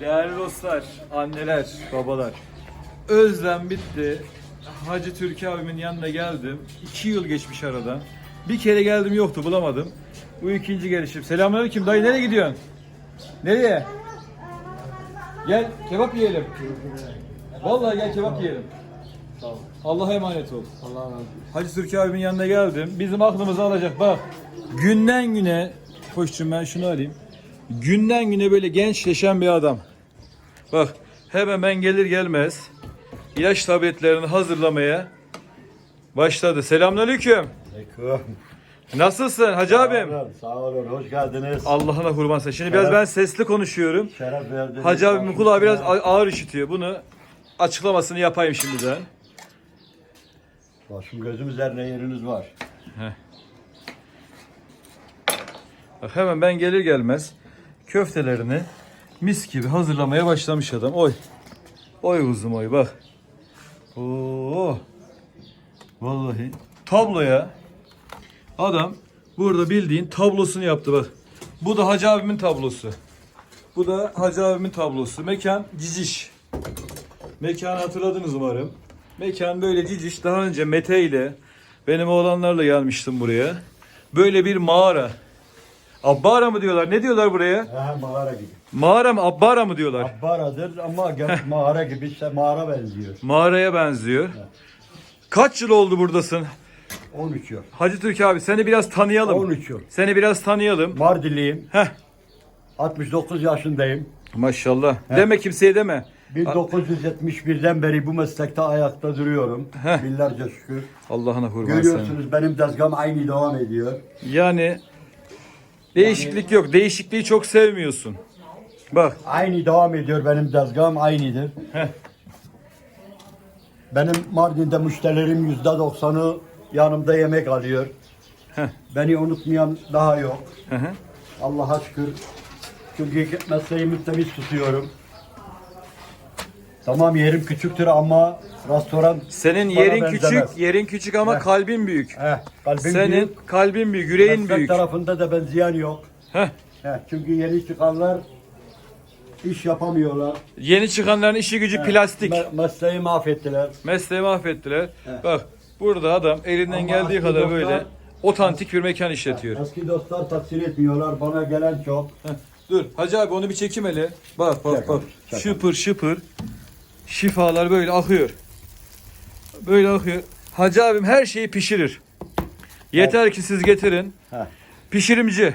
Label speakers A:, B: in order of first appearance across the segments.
A: Değerli dostlar, anneler, babalar. Özlem bitti. Hacı Türkiye abimin yanına geldim. İki yıl geçmiş aradan. Bir kere geldim yoktu bulamadım. Bu ikinci gelişim. Selamünaleyküm dayı nereye gidiyorsun? Nereye? Gel kebap yiyelim. Vallahi gel kebap yiyelim. Allah'a emanet ol.
B: Allah razı olsun.
A: Hacı Türkiye abimin yanına geldim. Bizim aklımızı alacak bak. Günden güne, hoşçum ben şunu alayım. Günden güne böyle gençleşen bir adam. Bak hemen ben gelir gelmez ilaç tabletlerini hazırlamaya başladı. Selamünaleyküm.
B: Aleyküm.
A: Nasılsın hacı abim?
B: Sağ olun, hoş geldiniz.
A: Allah'ına kurban sen. Şimdi biraz
B: Şeref-
A: ben sesli konuşuyorum.
B: Şeref verdiniz.
A: Hacı
B: Başım
A: kulağı biraz ağır işitiyor. Bunu açıklamasını yapayım şimdiden.
B: Başım gözüm üzerine yeriniz var.
A: Bak hemen ben gelir gelmez köftelerini mis gibi hazırlamaya başlamış adam. Oy. Oy uzun oy bak. Oo. Vallahi tabloya adam burada bildiğin tablosunu yaptı bak. Bu da Hacı abimin tablosu. Bu da Hacı abimin tablosu. Mekan ciciş. Mekanı hatırladınız umarım. Mekan böyle ciciş. Daha önce Mete ile benim oğlanlarla gelmiştim buraya. Böyle bir mağara. Abbara mı diyorlar? Ne diyorlar buraya?
B: He mağara gibi.
A: Mağara mı? Abbara mı diyorlar?
B: Abbaradır ama gel mağara gibi işte mağara benziyor.
A: Mağaraya benziyor. Kaç yıl oldu buradasın?
B: 13 yıl.
A: Hacı Türk abi seni biraz tanıyalım.
B: 13 yıl.
A: Seni biraz tanıyalım.
B: Mardinliyim.
A: Heh.
B: 69 yaşındayım.
A: Maşallah. Deme kimseye deme.
B: 1971'den beri bu meslekte ayakta duruyorum. Binlerce şükür.
A: Allah'ına kurban seni.
B: Görüyorsunuz benim tezgahım aynı devam ediyor.
A: Yani değişiklik yok. Değişikliği çok sevmiyorsun. Bak.
B: Aynı devam ediyor benim tezgahım aynıdır.
A: Heh.
B: Benim Mardin'de müşterilerim yüzde doksanı yanımda yemek alıyor.
A: Heh.
B: Beni unutmayan daha yok. Allah'a şükür. Çünkü mesleğimi temiz tutuyorum. Tamam yerim küçüktür ama restoran
A: Senin
B: bana
A: yerin
B: benzemez.
A: küçük, yerin küçük ama
B: Heh.
A: kalbin büyük.
B: Heh, kalbim
A: Senin
B: büyük.
A: kalbin büyük, yüreğin
B: Meslek
A: büyük.
B: tarafında da ben ziyan yok.
A: Heh.
B: Heh, çünkü yeni çıkanlar iş yapamıyorlar.
A: Yeni çıkanların işi gücü plastik.
B: Me- mesleği mahvettiler.
A: Mesleği mahvettiler.
B: Evet.
A: Bak burada adam elinden
B: Ama
A: geldiği kadar
B: dostlar-
A: böyle otantik bir mekan işletiyor.
B: Eski dostlar takdir etmiyorlar. Bana gelen çok.
A: Dur Hacı abi onu bir çekim hele. Bak bak
B: Çek
A: bak.
B: abi, çek abi.
A: Şıpır şıpır. Şifalar böyle akıyor. Böyle akıyor. Hacı abim her şeyi pişirir. Yeter ki siz getirin.
B: Heh.
A: Pişirimci.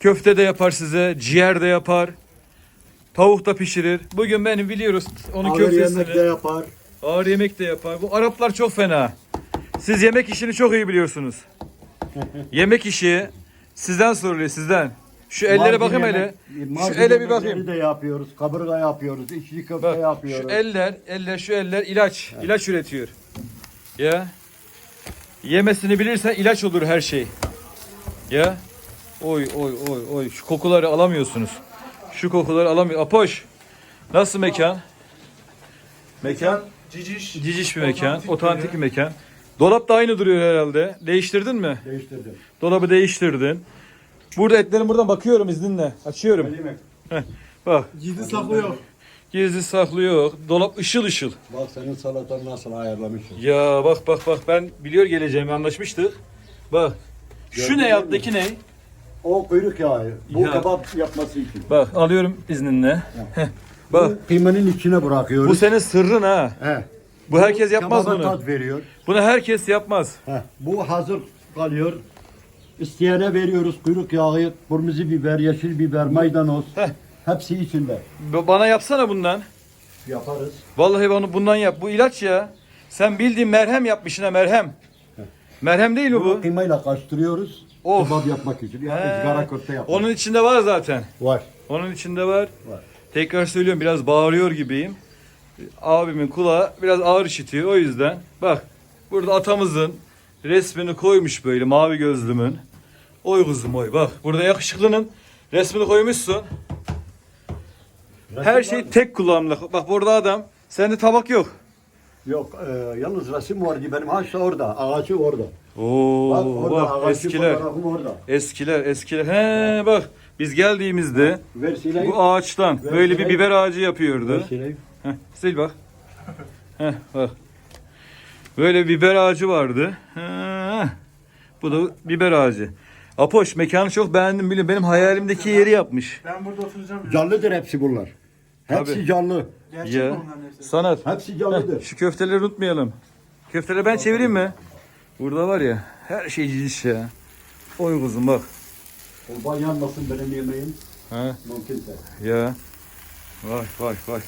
A: Köfte de yapar size, ciğer de yapar. Tavuk da pişirir. Bugün benim biliyoruz onun
B: Ağır
A: köftesini.
B: yemek de yapar.
A: Ağır yemek de yapar. Bu Araplar çok fena. Siz yemek işini çok iyi biliyorsunuz. yemek işi sizden soruluyor sizden. Şu ellere
B: Mardin
A: bakayım hele. Şu ele bir bakayım.
B: de yapıyoruz. Kaburga yapıyoruz. içli köfte
A: Bak
B: yapıyoruz.
A: şu eller, eller şu eller ilaç. ilaç üretiyor. Ya. Yemesini bilirsen ilaç olur her şey. Ya. Oy oy oy oy. Şu kokuları alamıyorsunuz. Şu kokuları alamıyor. Apoş. Nasıl mekan? Mekan
C: Ciciş.
A: ciciş bir mekan.
C: Otantik
A: bir mekan. Dolap da aynı duruyor herhalde. Değiştirdin mi?
B: Değiştirdim.
A: Dolabı değiştirdin. Burada etlerin buradan bakıyorum izninle. Açıyorum.
B: Öyle mi?
A: Bak.
C: Gizli saklıyor.
A: Gizli saklı yok. Dolap ışıl ışıl.
B: Bak senin salatan nasıl ayarlamışım.
A: Ya bak bak bak ben biliyor geleceğimi anlaşmıştık. Bak. Şu
B: Gördün
A: ne
B: mü?
A: yaptaki ne?
B: O kuyruk yağı. Bu
A: Ya.
B: kebap yapması için.
A: Bak alıyorum izninle. Heh, Bak
B: Bu kıymanın içine bırakıyoruz.
A: bu senin sırrın ha.
B: He.
A: Bu herkes yapmaz
B: Kebaba
A: bunu.
B: tat veriyor.
A: Bunu herkes yapmaz.
B: He. Bu hazır kalıyor. İsteyene veriyoruz kuyruk yağı, kırmızı biber, yeşil biber, maydanoz.
A: Heh.
B: Hepsi içinde.
A: B- Bana yapsana bundan.
B: Yaparız.
A: Vallahi bana bundan yap. Bu ilaç ya. Sen bildiğin merhem yapmışsın ha merhem. Merhem değil mi
B: Bunu
A: bu?
B: kıymayla karıştırıyoruz.
A: Of.
B: Kebap yapmak için. Ya
A: He.
B: ızgara köfte yapmak.
A: Onun içinde var zaten.
B: Var.
A: Onun içinde var.
B: Var.
A: Tekrar söylüyorum biraz bağırıyor gibiyim. Abimin kulağı biraz ağır işitiyor o yüzden. Bak burada atamızın resmini koymuş böyle mavi gözlümün. Oy kuzum oy bak burada yakışıklının resmini koymuşsun. Her şey tek kullanımlık. Bak burada adam sende tabak yok.
B: Yok, e, yalnız resim vardı benim haşla orada, ağacı orada.
A: Oo
B: Bak orada
A: bak
B: ağacı
A: eskiler.
B: orada.
A: Eskiler eskiler. He bak Biz geldiğimizde
B: Ver sileyim.
A: bu ağaçtan
B: Ver
A: böyle bir biber ağacı yapıyordu.
B: Ver sileyim.
A: Heh, sil bak. Heh, bak. Böyle biber ağacı vardı. Heh. Bu da biber ağacı. Apoş mekanı çok beğendim biliyorum. Benim hayalimdeki yeri yapmış.
C: Ben burada oturacağım.
B: Canlıdır hepsi bunlar. Hepsi
A: Tabii.
B: canlı.
C: Gerçek
A: Ya.
C: hepsi.
A: Sanat.
B: Hepsi canlıdır.
A: şu köfteleri unutmayalım. Köfteleri ben çevireyim mi? Burada var ya her şey cidiş ya. Oy kuzum bak.
B: Kurban yanmasın benim yemeğim.
A: Ha,
B: Mümkünse.
A: ya. Vay vay vay.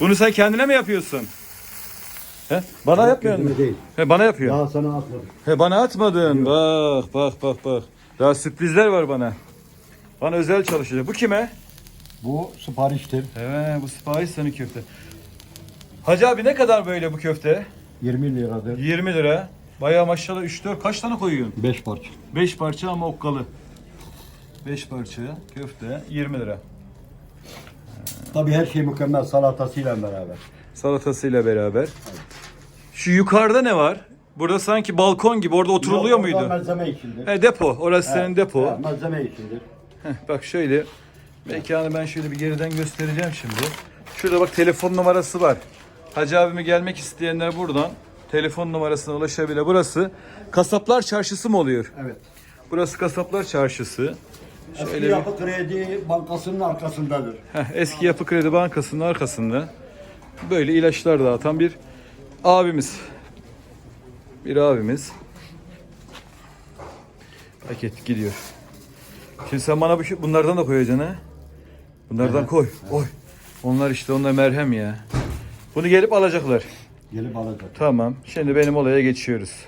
A: Bunu sen kendine mi yapıyorsun? He? Bana yapmıyor musun?
B: Kendime değil.
A: He, bana yapıyor.
B: Daha sana atmadım.
A: He, bana atmadın. Bak bak bak bak. Daha sürprizler var bana. Bana özel çalışacak. Bu kime?
B: Bu sipariştir.
A: He, bu sipariş senin köfte. Hacı abi ne kadar böyle bu köfte?
B: 20 liradır.
A: 20 lira. Bayağı maşallah 3-4 kaç tane koyuyorsun?
B: 5 parça.
A: 5 parça ama okkalı. 5 parça köfte 20 lira.
B: Tabii her şey mükemmel salatasıyla beraber.
A: Salatasıyla beraber. Şu yukarıda ne var? Burada sanki balkon gibi orada oturuluyor
B: Yok, orada
A: muydu?
B: Malzeme içindir.
A: He depo. Orası senin depo.
B: He, malzeme içindir.
A: Heh, bak şöyle mekanı ben şöyle bir geriden göstereceğim şimdi. Şurada bak telefon numarası var. Hacı abime gelmek isteyenler buradan telefon numarasına ulaşabilir. Burası Kasaplar Çarşısı mı oluyor?
B: Evet.
A: Burası Kasaplar Çarşısı.
B: Eski
A: Şöyle bir-
B: Yapı Kredi Bankası'nın arkasındadır.
A: Heh, eski Yapı Kredi Bankası'nın arkasında böyle ilaçlar dağıtan bir abimiz. Bir abimiz. Paket gidiyor. Şimdi sen bana bu- bunlardan da koyacaksın ha. Bunlardan
B: Evet.
A: koy. Oy. Onlar işte onlar merhem ya. Bunu gelip alacaklar.
B: Gelip alacak.
A: Tamam. Şimdi benim olaya geçiyoruz.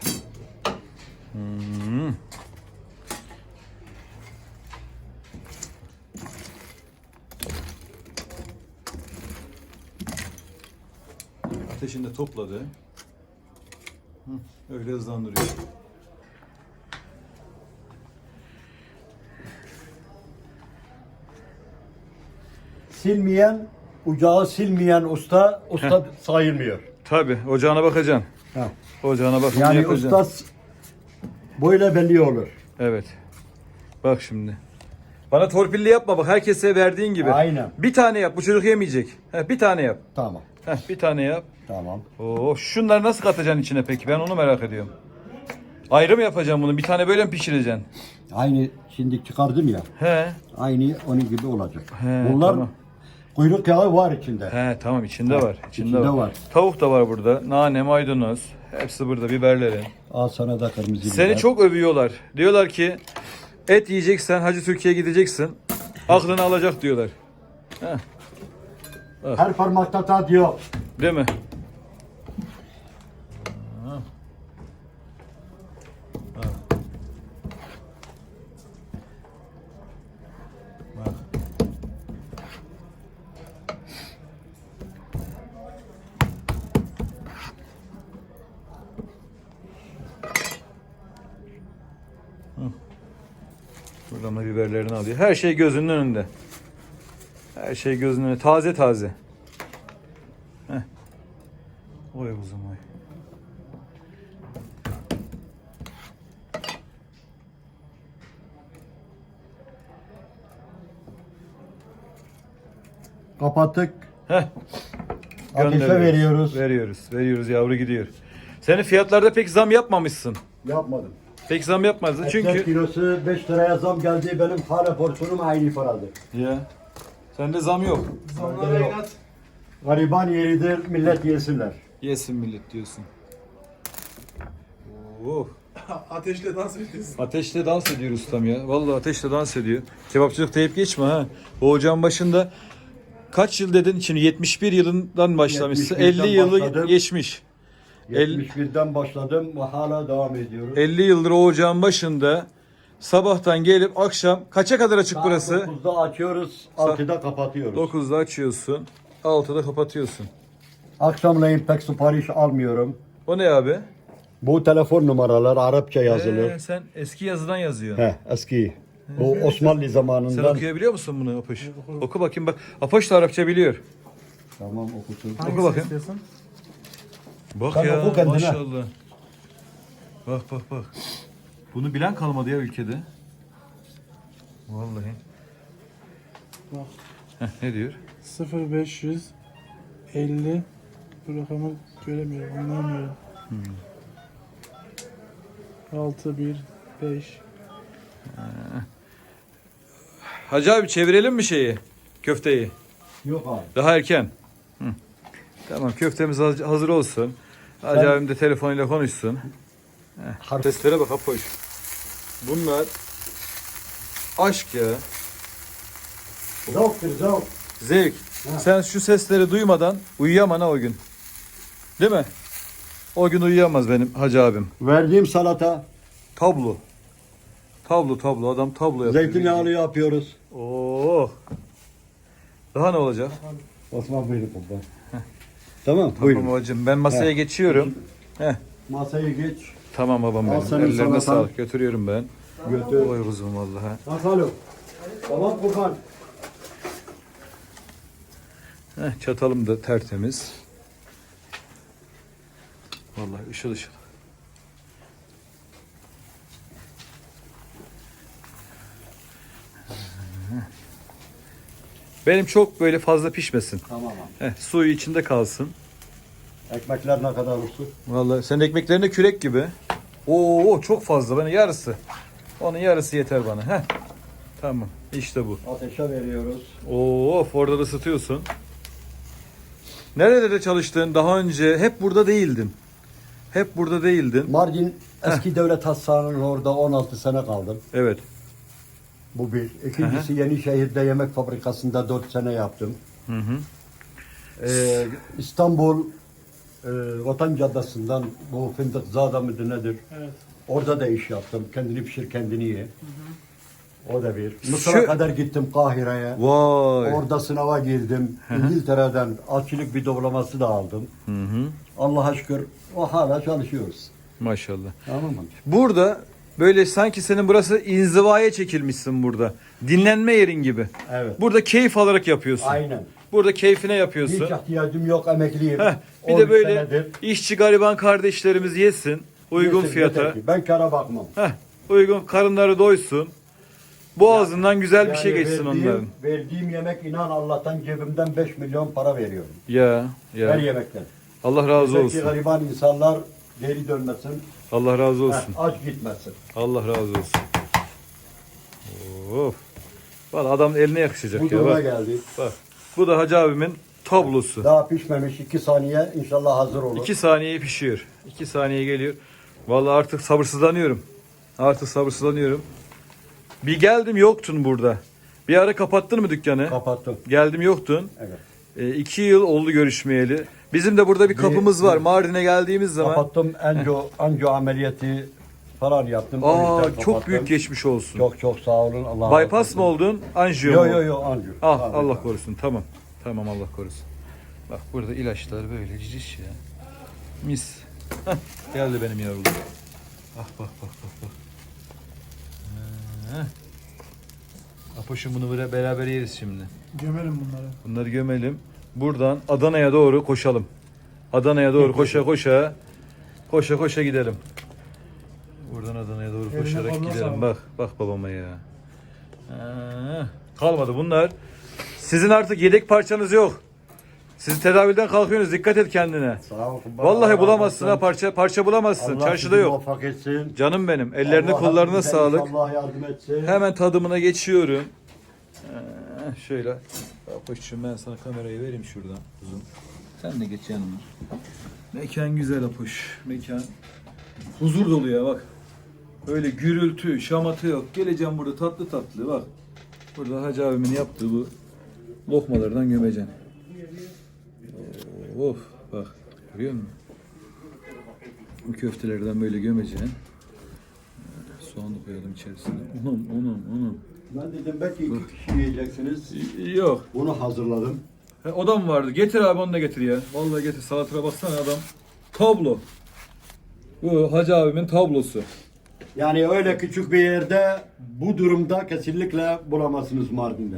A: Hmm. Ateşini de topladı. Öyle hızlandırıyor.
B: Silmeyen, ucağı silmeyen usta, usta sayılmıyor.
A: Tabi ocağına bakacaksın.
B: Ha.
A: Ocağına bakıp
B: Yani
A: yapacaksın.
B: usta böyle belli olur.
A: Evet. Bak şimdi. Bana torpilli yapma bak herkese verdiğin gibi.
B: Aynen.
A: Bir tane yap bu çocuk yemeyecek. Heh, bir tane yap.
B: Tamam.
A: Heh, bir tane yap.
B: Tamam.
A: Oo, şunları nasıl katacaksın içine peki? Ben onu merak ediyorum. Ayrı mı yapacağım bunu? Bir tane böyle mi pişireceksin?
B: Aynı şimdi çıkardım ya.
A: He.
B: Aynı onun gibi olacak.
A: He,
B: Bunlar
A: tamam.
B: Kuyruk yağı var içinde.
A: He tamam içinde var. İçinde,
B: içinde
A: var.
B: var.
A: Tavuk da var burada. Nane, maydanoz. Hepsi burada biberleri.
B: Al sana da kırmızı
A: Seni
B: biber.
A: çok övüyorlar. Diyorlar ki et yiyeceksen Hacı Türkiye'ye gideceksin. Aklını alacak diyorlar.
B: Her parmakta tat yok.
A: Değil mi? Biberlerini alıyor. Her şey gözünün önünde. Her şey gözünün önünde. Taze taze. Heh. Oy kuzum oy.
B: Kapattık.
A: Heh.
B: Ateşe veriyoruz.
A: Veriyoruz. Veriyoruz yavru gidiyor. Senin fiyatlarda pek zam yapmamışsın.
B: Yapmadım.
A: Pek zam yapmadın
B: Etler
A: çünkü...
B: kilosu 5 liraya zam geldi. Benim hala porsiyonum aynı paradır.
A: Ya. Sende zam yok.
C: Zamlara
B: Yok.
C: inat.
B: Gariban yeridir. Millet yesinler.
A: Yesin millet diyorsun. Oo.
C: Ateşle dans ediyorsun.
A: Ateşle dans ediyor ustam ya. Vallahi ateşle dans ediyor. Kebapçılık deyip geçme ha. O ocağın başında kaç yıl dedin şimdi 71 yılından başlamışsın.
B: 71'den
A: 50 yılı
B: başladım.
A: geçmiş. El-
B: 71'den başladım ve hala devam ediyoruz.
A: 50 yıldır o ocağın başında sabahtan gelip akşam kaça kadar açık burası?
B: 9'da açıyoruz, 6'da kapatıyoruz.
A: 9'da açıyorsun. 6'da kapatıyorsun.
B: Akşamleyin pek sipariş almıyorum.
A: O ne abi?
B: Bu telefon numaralar Arapça yazılı.
A: Ee, sen eski yazıdan yazıyorsun.
B: He, eski. Bu Osmanlı
A: Sen
B: zamanından.
A: okuyabiliyor musun bunu Apoş? Oku bakayım bak. Apoş da Arapça biliyor.
B: Tamam okusun.
A: Oku bakayım.
C: istiyorsun?
A: Bak
B: Sen
A: ya
B: oku kendine.
A: maşallah. Bak bak bak. Bunu bilen kalmadı ya ülkede. Vallahi.
C: Bak
A: Heh, ne diyor?
C: 0500 50 bu rakamı göremiyorum, anlamıyorum. 6 1 5
A: Hacı abi çevirelim mi şeyi? Köfteyi.
B: Yok abi.
A: Daha erken. Hı. Tamam köftemiz haz- hazır olsun. Hacı
B: Ben-
A: abim de telefonuyla konuşsun. Heh. Seslere bak Apoş. Bunlar aşk ya.
B: Zavktır zavk.
A: Zevk. Sen şu sesleri duymadan uyuyamam ha o gün. Değil mi? O gün uyuyamaz benim hacı abim.
B: Verdiğim salata
A: Tablo. Tablo tablo adam tablo yapıyor.
B: zeytinyağlı yapıyoruz.
A: Oo. Daha ne olacak?
B: Osman buyurun kurban. Tamam
A: Tamam
B: buyurun.
A: babacığım ben masaya
B: He.
A: geçiyorum. Heh.
B: Masayı geç.
A: Tamam babam
B: Al
A: benim.
B: senin
A: Ellerine
B: salatan.
A: sağlık. Götürüyorum ben.
B: Götür.
A: Oy kuzum vallahi.
B: Bakalım. Tamam kurban.
A: Heh, çatalım da tertemiz. Vallahi ışıl ışıl. Benim çok böyle fazla pişmesin.
B: Tamam abi.
A: Heh, suyu içinde kalsın.
B: Ekmekler ne kadar olsun?
A: Vallahi senin ekmeklerin de kürek gibi. Oo çok fazla bana yarısı. Onun yarısı yeter bana. Heh. Tamam. İşte bu.
B: Ateşe veriyoruz.
A: Oo orada da ısıtıyorsun. Nerede de çalıştın? Daha önce hep burada değildin. Hep burada değildin.
B: Mardin eski devlet hastanenin orada 16 sene kaldım.
A: Evet.
B: Bu bir. İkincisi Yenişehir'de yemek fabrikasında 4 sene yaptım.
A: Hı hı.
B: Ee, İstanbul e, Vatan Caddesi'nden bu Fındık Zada mıdır nedir?
C: Evet.
B: Orada da iş yaptım. Kendini pişir kendini ye. O da bir. Mısır'a
A: Şu-
B: kadar gittim Kahire'ye.
A: Vay.
B: Orada sınava girdim. İngiltere'den aşçılık bir diploması da aldım.
A: Hı hı.
B: Allah'a şükür o hala çalışıyoruz.
A: Maşallah.
B: Tamam mı?
A: Burada böyle sanki senin burası inzivaya çekilmişsin burada. Dinlenme yerin gibi.
B: Evet.
A: Burada keyif alarak yapıyorsun.
B: Aynen.
A: Burada keyfine yapıyorsun.
B: Hiç ihtiyacım yok emekliyim.
A: Heh, bir
B: 13
A: de böyle
B: senedir.
A: işçi gariban kardeşlerimiz yesin. Uygun
B: Yeter,
A: fiyata.
B: ki. Ben kara bakmam.
A: Heh, uygun karınları doysun. Boğazından güzel bir şey
B: Yani
A: geçsin
B: verdiğim,
A: onların.
B: Verdiğim yemek inan Allah'tan cebimden 5 milyon para veriyorum.
A: Ya
B: Her
A: ya.
B: yemekten.
A: Allah razı
B: Belki
A: olsun.
B: gariban insanlar geri dönmesin.
A: Allah razı olsun.
B: heh, aç gitmesin.
A: Allah razı olsun. Of. Valla adamın eline yakışacak
B: Bu
A: ya.
B: duruma
A: Bak,
B: geldi.
A: bak. Bu da Hacı abimin tablosu.
B: Daha pişmemiş 2 saniye inşallah hazır olur.
A: 2 saniye pişiyor. 2 saniye geliyor. Vallahi artık sabırsızlanıyorum. Artık sabırsızlanıyorum. Bir geldim yoktun burada. Bir ara kapattın mı dükkanı?
B: Kapattım.
A: Geldim yoktun.
B: Evet.
A: E, iki yıl oldu görüşmeyeli. Bizim de burada bir
B: Bir-
A: kapımız var. Mardin'e geldiğimiz zaman.
B: Kapattım. Anjo, anjo ameliyatı falan yaptım. O
A: Aa
B: yüzden
A: çok
B: kapattım.
A: büyük geçmiş olsun.
B: Çok çok sağ olun. Allah
A: Bypass mı oldun? Anjiyo mu?
B: Yok yok yok anjo.
A: Ah
B: Tabii,
A: Allah
B: tabii.
A: korusun. Tamam. Tamam Allah korusun. Bak burada ilaçlar böyle ciciş ya. Mis. Heh, geldi benim yavrum. Ah bak bak bak bak. Heh. Apoşum bunu böyle beraber yeriz şimdi.
C: Gömelim bunları.
A: Bunları gömelim. Buradan Adana'ya doğru koşalım. Adana'ya doğru koşa koşa koşa koşa gidelim. Buradan Adana'ya doğru
C: Eline
A: koşarak gidelim.
C: sağlık.
A: Bak bak babama ya. Ha, kalmadı bunlar. Sizin artık yedek parçanız yok. Siz tedavülden kalkıyorsunuz. Dikkat et kendine.
B: Sağ ol.
A: Vallahi bulamazsın ha parça parça bulamazsın.
B: Allah
A: Çarşıda yok.
B: etsin.
A: Canım benim. Ellerine
B: Allah
A: kollarına sağlık.
B: Allah yardım etsin.
A: Hemen tadımına geçiyorum. Ee, şöyle. Apoş'cum ben sana kamerayı vereyim şuradan uzun. Sen de geç yanıma. Mekan güzel Apoş. Mekan huzur dolu ya bak. Öyle gürültü, şamatı yok. Geleceğim burada tatlı tatlı bak. Burada Hacı abimin yaptığı bu lokmalardan gömeceksin. Of bak görüyor musun? Bu köftelerden böyle gömeceksin. Soğanı koyalım içerisine. Unum, unum, unum.
B: Ben dedim belki iki kişi yiyeceksiniz.
A: Yok.
B: Bunu hazırladım.
A: He, o da mı vardı? Getir abi onu da getir ya. Vallahi getir. Salatına baksana adam. Tablo. Bu Hacı abimin tablosu.
B: Yani öyle küçük bir yerde bu durumda kesinlikle bulamazsınız Mardin'de.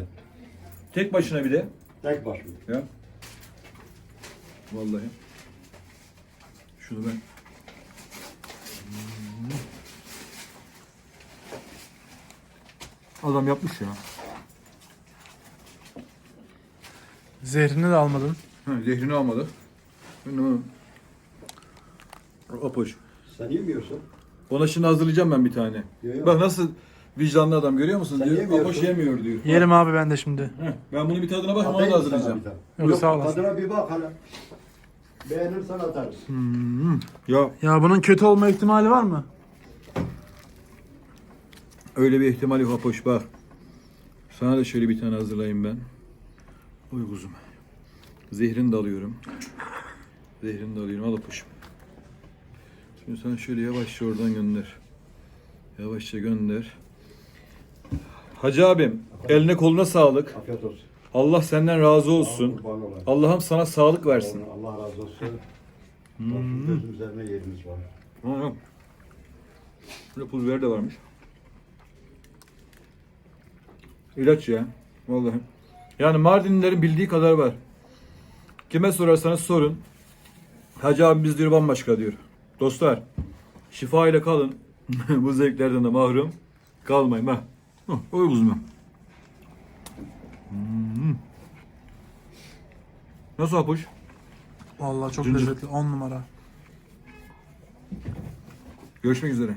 A: Tek başına bir de.
B: Tek başına.
A: Ya. Vallahi. Şunu ben. Adam yapmış ya.
C: Zehrini de almadın.
A: Ha, zehrini almadı. Bunu- Apoş.
B: Sen yemiyorsun.
A: Ona şimdi hazırlayacağım ben bir tane.
B: Yok, yok.
A: Bak nasıl vicdanlı adam görüyor musun?
B: Sen
A: diyor.
B: yemiyorsun.
A: Apoş yemiyor diyor.
C: Yerim abi ben de şimdi.
A: Heh, ben bunu bir tadına bakayım
B: Atayım
A: da
B: mı sana
A: hazırlayacağım.
B: bir tane?
C: Yok,
B: Yok,
C: sağ olasın.
B: Tadına bir bak hele. Beğenirsen atarız.
A: Ya
C: Ya bunun kötü olma ihtimali var mı?
A: Öyle bir ihtimal yok Apoş bak. Sana da şöyle bir tane hazırlayayım ben. Oy kuzum. Zehrini de alıyorum. Zehrini de alıyorum. Al Apoş'um. Şimdi sen şöyle yavaşça oradan gönder. Yavaşça gönder. Hacı abim eline koluna sağlık.
B: Afiyet olsun.
A: Allah senden razı olsun. Allah'ım sana sağlık versin.
B: Allah razı olsun.
A: Hmm.
B: Başım gözüm üzerine yeriniz var.
A: Ha. Burada pul biber de varmış. İlaç ya. Vallahi. Yani Mardinlilerin bildiği kadar var. Kime sorarsanız sorun. Hacı abimiz diyor bambaşka diyor. Dostlar şifa ile kalın. Bu zevklerden de mahrum kalmayın. Hı, Oy uzman. Hmm. Nasıl apuş?
C: Vallahi çok
A: Cıncır.
C: lezzetli. 10 numara.
A: Görüşmek üzere.